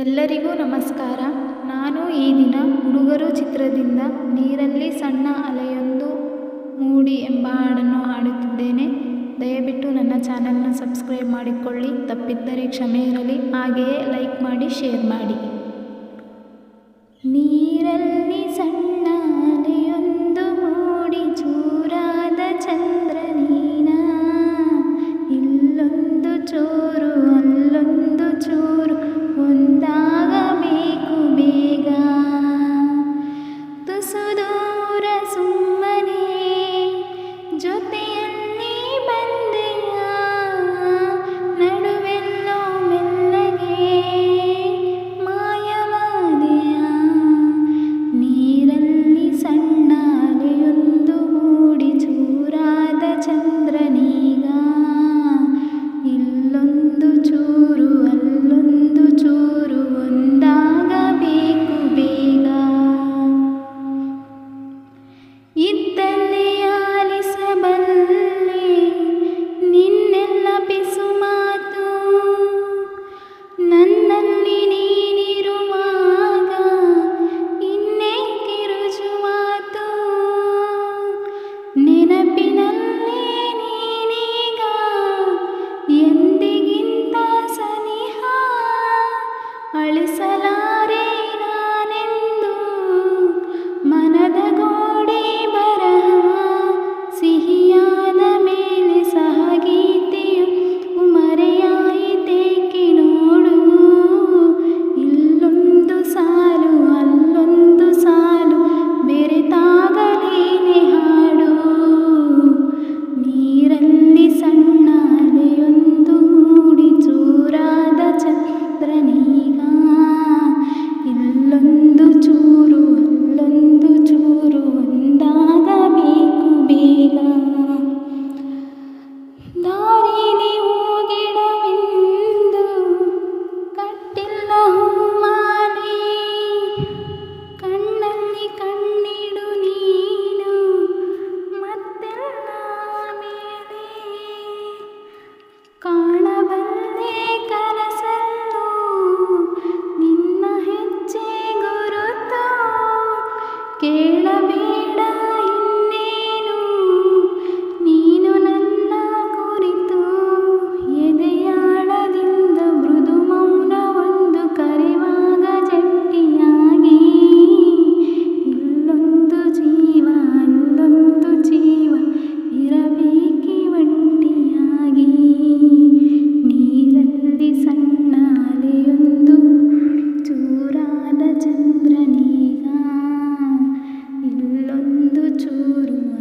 ಎಲ್ಲರಿಗೂ ನಮಸ್ಕಾರ. ನಾನು ಈ ದಿನ ಹುಡುಗರು ಚಿತ್ರದಿಂದ ನೀರಲ್ಲಿ ಸಣ್ಣ ಅಲೆಯೊಂದು ಮೂಡಿ ಎಂಬ ಹಾಡನ್ನು ಹಾಡುತ್ತಿದ್ದೇನೆ. ದಯವಿಟ್ಟು ನನ್ನ ಚಾನಲ್ನ ಸಬ್ಸ್ಕ್ರೈಬ್ ಮಾಡಿಕೊಳ್ಳಿ. ತಪ್ಪಿದ್ದರೆ ಕ್ಷಮೆ ಇರಲಿ. ಹಾಗೆಯೇ ಲೈಕ್ ಮಾಡಿ, ಶೇರ್ ಮಾಡಿ. ನೀರಲ್ಲಿ ಸಣ್ಣ ചോരും